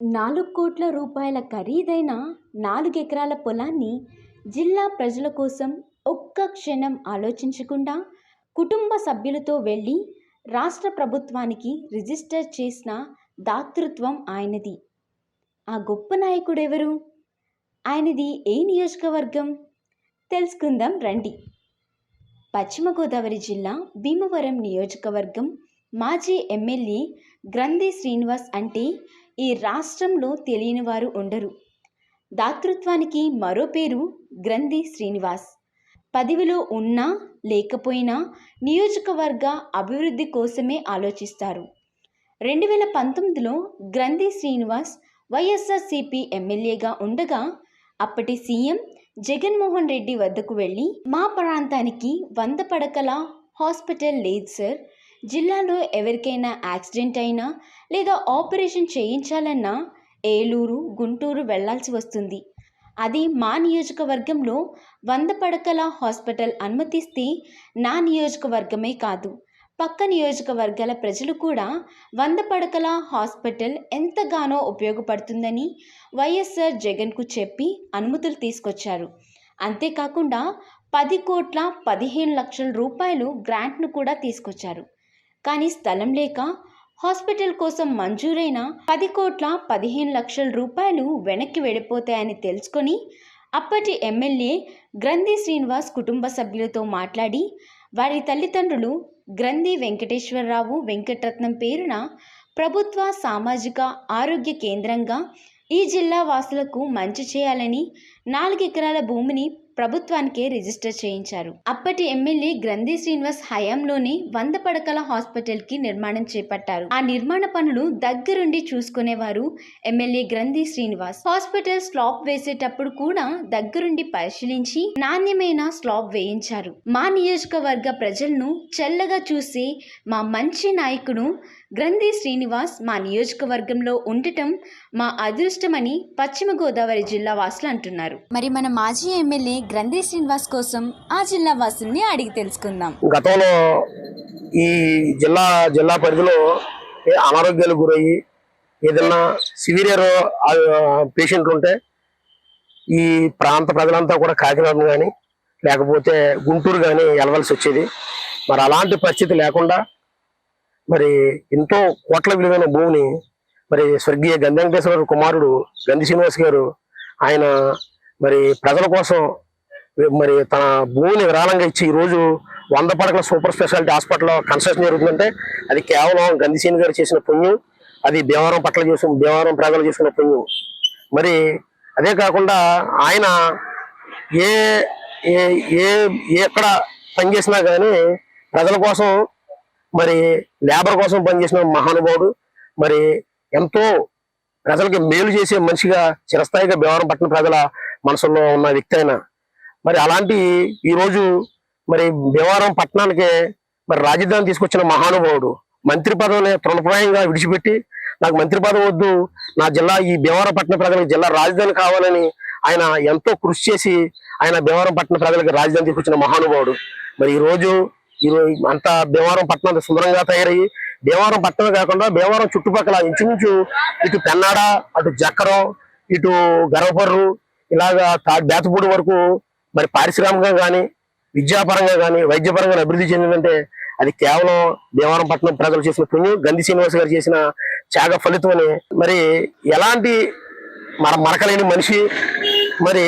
నాలుగు కోట్ల రూపాయల ఖరీదైన నాలుగెకరాల పొలాన్ని జిల్లా ప్రజల కోసం ఒక్క క్షణం ఆలోచించకుండా కుటుంబ సభ్యులతో వెళ్ళి రాష్ట్ర ప్రభుత్వానికి రిజిస్టర్ చేసిన దాతృత్వం ఆయనది. ఆ గొప్ప నాయకుడెవరు? ఆయనది ఏ నియోజకవర్గం? తెలుసుకుందాం రండి. పశ్చిమ గోదావరి జిల్లా భీమవరం నియోజకవర్గం మాజీ ఎమ్మెల్యే గ్రంథి శ్రీనివాస్ అంటే ఈ రాష్ట్రంలో తెలియని వారు ఉండరు. దాతృత్వానికి మరో పేరు గ్రంథి శ్రీనివాస్. పదవిలో ఉన్నా లేకపోయినా నియోజకవర్గ అభివృద్ధి కోసమే ఆలోచిస్తారు. రెండు వేల పంతొమ్మిదిలో గ్రంథి శ్రీనివాస్ వైఎస్ఆర్సిపి ఎమ్మెల్యేగా ఉండగా అప్పటి సీఎం జగన్మోహన్ రెడ్డి వద్దకు వెళ్ళి మా ప్రాంతానికి వంద పడకల హాస్పిటల్ లేదు సార్. జిల్లాలో ఎవరికైనా యాక్సిడెంట్ అయినా లేదా ఆపరేషన్ చేయించాలన్నా ఏలూరు గుంటూరు వెళ్ళాల్సి వస్తుంది. అది మా నియోజకవర్గంలో వంద పడకల హాస్పిటల్ అనుమతిస్తే నా నియోజకవర్గమే కాదు. పక్క నియోజకవర్గాల ప్రజలు కూడా వంద పడకల హాస్పిటల్ ఎంతగానో ఉపయోగపడుతుందని వైఎస్ఆర్ జగన్కు చెప్పి అనుమతులు తీసుకొచ్చారు. అంతేకాకుండా పది కోట్ల పదిహేను లక్షల రూపాయలు గ్రాంట్ను కూడా తీసుకొచ్చారు. కానీ స్థలం లేక హాస్పిటల్ కోసం మంజూరైన పది కోట్ల పదిహేను లక్షల రూపాయలు వెనక్కి వెళ్ళిపోతాయని తెలుసుకొని అప్పటి ఎమ్మెల్యే గ్రంథి శ్రీనివాస్ కుటుంబ సభ్యులతో మాట్లాడి వారి తల్లిదండ్రులు గ్రంథి వెంకటేశ్వరరావు వెంకటరత్నం పేరున ప్రభుత్వ సామాజిక ఆరోగ్య కేంద్రంగా ఈ జిల్లా వాసులకు మంచి చేయాలని నాలుగు ఎకరాల భూమిని ప్రభుత్వానికే రిజిస్టర్ చేయించారు. అప్పటి ఎమ్మెల్యే గ్రంథి శ్రీనివాస్ హయాంలోని వంద పడకల హాస్పిటల్కి నిర్మాణం చేపట్టారు. ఆ నిర్మాణ పనులు దగ్గరుండి చూసుకునేవారు ఎమ్మెల్యే గ్రంథి శ్రీనివాస్. హాస్పిటల్ స్లాబ్ వేసేటప్పుడు కూడా దగ్గరుండి పరిశీలించి నాణ్యమైన స్లాబ్ వేయించారు. మా నియోజకవర్గ ప్రజలను చల్లగా చూసి మా మంచి నాయకుడు గ్రంథి శ్రీనివాస్ మా నియోజకవర్గంలో ఉండటం మా అదృష్టమని పశ్చిమ గోదావరి జిల్లా వాసులు అంటున్నారు. మరి మన మాజీ ఎమ్మెల్యే గ్రంథి శ్రీనివాస్ కోసం ఆ జిల్లా వాసుల్ని అడిగి తెలుసుకుందాం. గతంలో ఈ జిల్లా జిల్లా పరిధిలో అనారోగ్యాలు గురయ్యి ఏదైనా సివియర్ పేషెంట్ ఉంటే ఈ ప్రాంత ప్రజలంతా కూడా కాకినాడ కానీ లేకపోతే గుంటూరు కానీ వెళ్ళవలసి వచ్చేది. మరి అలాంటి పరిస్థితి లేకుండా మరి ఎంతో కోట్ల విలువైన భూమిని మరి స్వర్గీయ గంధ వెంకటేశ్వర కుమారుడు గంధి శ్రీనివాస్ గారు ఆయన మరి ప్రజల కోసం మరి తన భూమిని విరాళంగా ఇచ్చి ఈ రోజు వంద పడకల సూపర్ స్పెషాలిటీ హాస్పిటల్లో కన్స్ట్రక్షన్ జరుగుతుందంటే అది కేవలం గంధిసేని గారు చేసిన పుణ్యం అది భీమవరం పట్ల చేసిన భీమవరం ప్రజలు చేసిన పుణ్యం. మరి అదే కాకుండా ఆయన ఏ ఏ ఏ ఎక్కడ పనిచేసినా కానీ ప్రజల కోసం మరి లేబర్ కోసం పనిచేసిన మహానుభావుడు మరి ఎంతో ప్రజలకి మేలు చేసే మనిషిగా చిరస్థాయిగా భీమవరం పట్టణ ప్రజల మనసులో ఉన్న వ్యక్తి అయినా మరి అలాంటి ఈరోజు మరి భీమవరం పట్టణానికి మరి రాజధాని తీసుకొచ్చిన మహానుభావుడు మంత్రి పదవిని తృణప్రాయంగా విడిచిపెట్టి నాకు మంత్రి పదవి వద్దు నా జిల్లా ఈ భీమవరం పట్టణ ప్రజలకు జిల్లా రాజధాని కావాలని ఆయన ఎంతో కృషి చేసి ఆయన భీమవరం పట్టణ ప్రజలకు రాజధాని తీసుకొచ్చిన మహానుభావుడు. మరి ఈ రోజు ఈ రోజు భీమవరం పట్టణం అంత సుందరంగా తయారయ్యి భీమవరం పట్టణం కాకుండా భీమవరం చుట్టుపక్కల ఇంచుమించు ఇటు పెన్నాడ అటు జక్కరం ఇటు గర్వపర్రు ఇలాగా తా- బేతపూడి వరకు మరి పారిశ్రామికంగా కానీ విద్యాపరంగా కానీ వైద్యపరంగా అభివృద్ధి చెందిందంటే అది కేవలం భీమవరం పట్టణం ప్రజలు చేసిన పుణ్యం గంధి శ్రీనివాస్ గారు చేసిన త్యాగ ఫలితం అని. మరి ఎలాంటి మన మరకలేని మనిషి మరి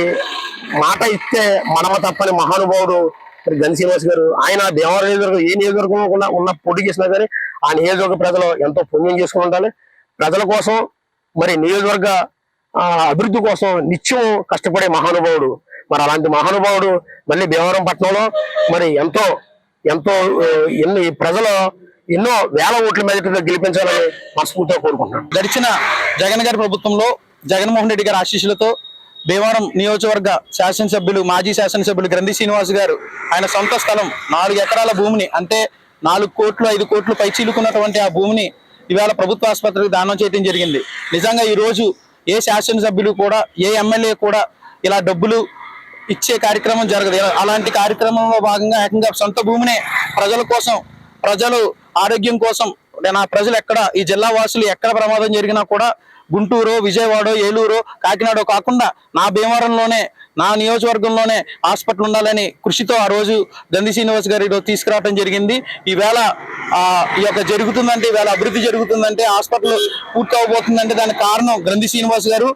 మాట ఇస్తే మనమ తప్పని మహానుభావుడు మరి గంధి శ్రీనివాస్ గారు ఆయన దేవర నియోజకవర్గం ఏ నియోజకవర్గం కూడా ఉన్న పోటీ చేసినా కానీ ఆ నియోజకవర్గ ప్రజలు ఎంతో పుణ్యం చేసుకుని ఉండాలి. ప్రజల కోసం మరి నియోజకవర్గ అభివృద్ధి కోసం నిత్యం కష్టపడే మహానుభావుడు మరి అలాంటి మహానుభావుడు మళ్ళీ భీమవరం పట్టణంలో మరి ఎంతో ఎంతో ఎన్ని ప్రజలు ఎన్నో వేల ఓట్ల మెజార్టీతో గెలిపించాలని మనస్ఫూర్తిగా కోరుకుంటున్నాను. గడిచిన జగన్ గారి ప్రభుత్వంలో జగన్మోహన్ రెడ్డి గారి ఆశీస్సులతో భీమవరం నియోజకవర్గ శాసనసభ్యులు మాజీ శాసనసభ్యులు గ్రంథి శ్రీనివాస్ గారు ఆయన సొంత స్థలం నాలుగు ఎకరాల భూమిని అంటే నాలుగు కోట్లు ఐదు కోట్లు పైచీలుకున్నటువంటి ఆ భూమిని ఇవాళ ప్రభుత్వ ఆసుపత్రికి దానం చేయడం జరిగింది. నిజంగా ఈ రోజు ఏ శాసనసభ్యులు కూడా ఏ ఎమ్మెల్యే కూడా ఇలా డబ్బులు ఇచ్చే కార్యక్రమం జరగదు. అలాంటి కార్యక్రమంలో భాగంగా ఏకంగా సొంత భూమినే ప్రజల కోసం ప్రజలు ఆరోగ్యం కోసం నా ప్రజలు ఎక్కడ ఈ జిల్లా వాసులు ఎక్కడ ప్రమాదం జరిగినా కూడా గుంటూరు విజయవాడ ఏలూరు కాకినాడ కాకుండా నా భీమవరంలోనే నా నియోజకవర్గంలోనే హాస్పిటల్ ఉండాలని కృషితో ఆ రోజు గంధి శ్రీనివాస్ గారి తీసుకురావడం జరిగింది. ఈవేళ ఈ యొక్క జరుగుతుందంటే ఈవేళ అభివృద్ధి జరుగుతుందంటే హాస్పిటల్ పూర్తి అవబోతుందంటే దానికి కారణం గ్రంథి శ్రీనివాస్ గారు.